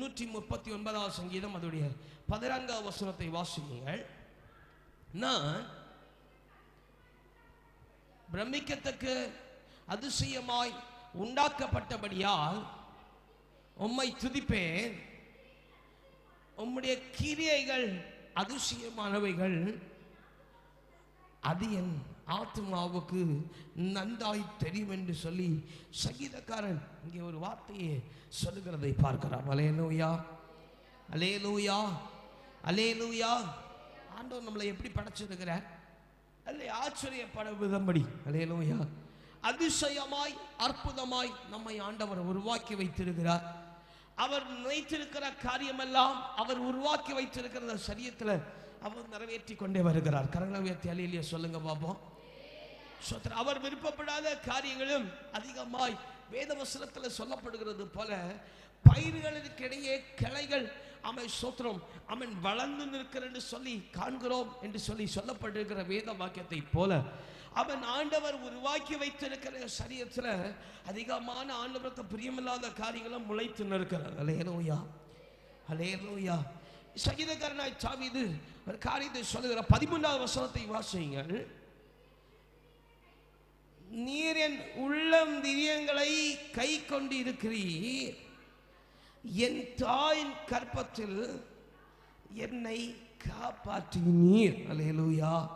நூற்றி முப்பத்தி ஒன்பதாவது சங்கீதம் அதோடைய பதினான்காவது வசனத்தை வாசியுங்கள். நான் பிரமிக்கத்தக்க அதிசயமாய் உண்டாக்கப்பட்டபடியால் உம்மை துதிப்பேன். உம்முடைய கிரியைகள் அதிசயமானவைகள். அது என் ஆத்மாவுக்கு நன்றாய் தெரியும் என்று சொல்லி சங்கீதக்காரன் இங்கே ஒரு வார்த்தையை சொல்லுகிறதை பார்க்கிறார் அலேலூயா. அலேலூயா. அலேலூயா. ஆண்டவர் நம்மளை எப்படி படைச்சிருக்கிறார்? அல்ல ஆச்சரியப்பட விதம்படி. அலேலூயா. அதிசயமாய் அற்புதமாய் நம்மை ஆண்டவர் உருவாக்கி வைத்திருக்கிறார். அவர் நினைத்திருக்கிற காரியமெல்லாம் அவர் உருவாக்கி வைத்திருக்கிற சரியத்தில் அவர் நிறைவேற்றி கொண்டே வருகிறார். கரங்களை உயர்த்தி அலையிலேயே சொல்லுங்க பார்ப்போம் அவர் விருப்பப்படாத காரியங்களும் அதிகமாய் வேதவசனத்தில் சொல்லப்படுகிறது போல பயிர்களுக்கிடையே கிளைகள் அவன் சோத்திரம் அவன் வளர்ந்து நிற்கிறன்னு சொல்லி காண்கிறோம் என்று சொல்லி சொல்லப்பட்டிருக்கிற வேத வாக்கியத்தை போல அவன் ஆண்டவர் உருவாக்கி வைத்திருக்கிற சரியத்தில் அதிகமான ஆண்டவருக்கு பிரியமில்லாத காரியங்களும் முளைத்து நிற்கிறது. அலேலோயா அலேலோயா சகிதகரனாய் சாவிது ஒரு காரியத்தை சொல்லுகிற பதிமூன்றாவது வசனத்தை வாசிங்கள் நீர் என் உள்ளம் திரியங்களை கை கொண்டு இருக்கிறீர் என் தாயின் கற்பத்தில் என்னை காப்பாற்றினீர். அலையலூயா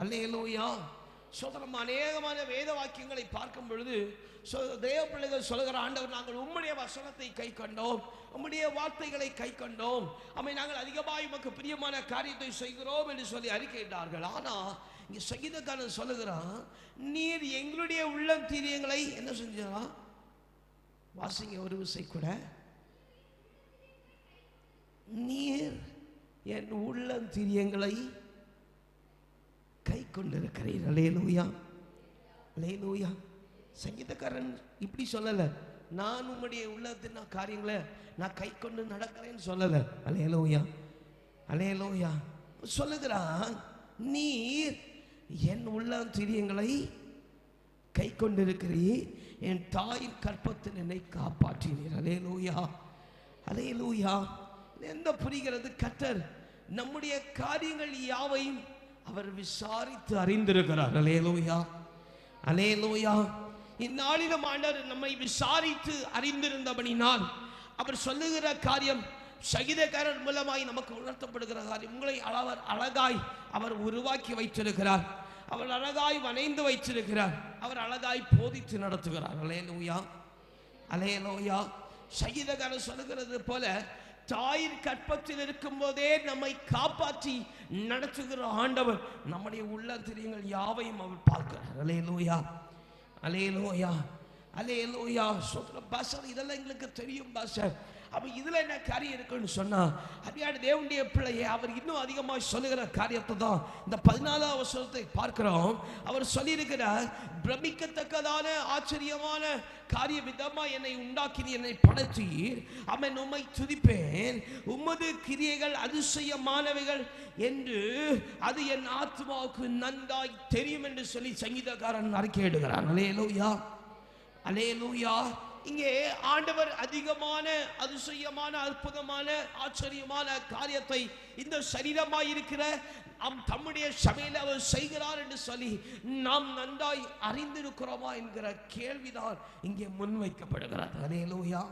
அலேலூயா சோதரம் அநேகமான வேத வாக்கியங்களை பார்க்கும் பொழுது சோ- தேவ பிள்ளைகள் சொல்கிற ஆண்டவர் நாங்கள் உம்முடைய வசனத்தை கை கண்டோம். உம்முடைய வார்த்தைகளை கை கண்டோம். அவை நாங்கள் அதிகமாக உமக்கு பிரியமான காரியத்தை செய்கிறோம் என்று சொல்லி அறிக்கையிட்டார்கள். ஆனால் இங்கே சங்கீதக்காரன் சொல்லுகிறான் நீர் எங்களுடைய உள்ளம் தீரியங்களை என்ன செஞ்சா வாசிங்க ஒரு விசை கூட. நீர் என் உள்ளம் திரியங்களை கை கொண்டிருக்கிறீர். லேலூயா லேலூயா சங்கீதக்காரன் இப்படி சொல்லலை. நான் உம்முடைய உள்ளத்தின் நான் காரியங்களை நான் கை கொண்டு நடக்கிறேன்னு சொல்லலை. அலையலோயா அலையலோயா சொல்லுகிறான் நீர் என் உள்ள திரியங்களை கை கொண்டிருக்கிறீர் என் தாயின் கற்பத்தில் என்னை காப்பாற்றினீர் அலே லூயா என்ன புரிகிறது? கத்தர் நம்முடைய காரியங்கள் யாவையும் அவர் விசாரித்து அறிந்திருக்கிறார். அலேலூயா அலேலூயா இந்நாளிலும் ஆண்டவர் நம்மை விசாரித்து அறிந்திருந்தபடினால் அவர் சொல்லுகிற காரியம் சகிதக்காரன் மூலமாய் நமக்கு உணர்த்தப்படுகிற காரியம். உங்களை அவர் அழகாய் அவர் உருவாக்கி வைத்திருக்கிறார். அவர் அழகாய் வனைந்து வைத்திருக்கிறார். அவர் அழகாய் போதித்து நடத்துகிறார். அலேலூயா அலேலோயா சகிதக்காரன் சொல்லுகிறது போல தாயின் கற்பத்தில் இருக்கும்போதே நம்மை காப்பாற்றி நடத்துகிற ஆண்டவர் நம்முடைய உள்ளத்திரியங்கள் யாவையும் அவர் பார்க்கிறார். நோயா அலேலோயா அலேலோயா சொல்ற பாசர் இதெல்லாம் எங்களுக்கு தெரியும் பாசர் அப்போ இதில் என்ன காரியம் இருக்குன்னு சொன்னால் அப்படியாடு தேவனுடைய பிள்ளையை அவர் இன்னும் அதிகமாக சொல்லுகிற காரியத்தை தான் இந்த பதினாலாம் வருஷத்தை பார்க்கிறோம். அவர் சொல்லியிருக்கிறார் பிரமிக்கத்தக்கதான ஆச்சரியமான காரிய விதமாக என்னை உண்டாக்கி என்னை படைத்தீர். அவன் உம்மை துதிப்பேன். உமது கிரியைகள் அதிசயமானவைகள் என்று அது என் ஆத்மாவுக்கு நன்றாய் தெரியும் என்று சொல்லி சங்கீதக்காரன் அறிக்கையிடுகிறான் அலேலூயா அலேலூயா இங்கே ஆண்டவர் அதிகமான அதிசயமான அற்புதமான ஆச்சரியமான காரியத்தை இந்த சரீரமாய் இருக்கிற நம் தம்முடைய சபையில் அவர் செய்கிறார் என்று சொல்லி நாம் நன்றாய் அறிந்திருக்கிறோமா என்கிற கேள்விதான் இங்கே முன்வைக்கப்படுகிறார் அதே அலேலூயா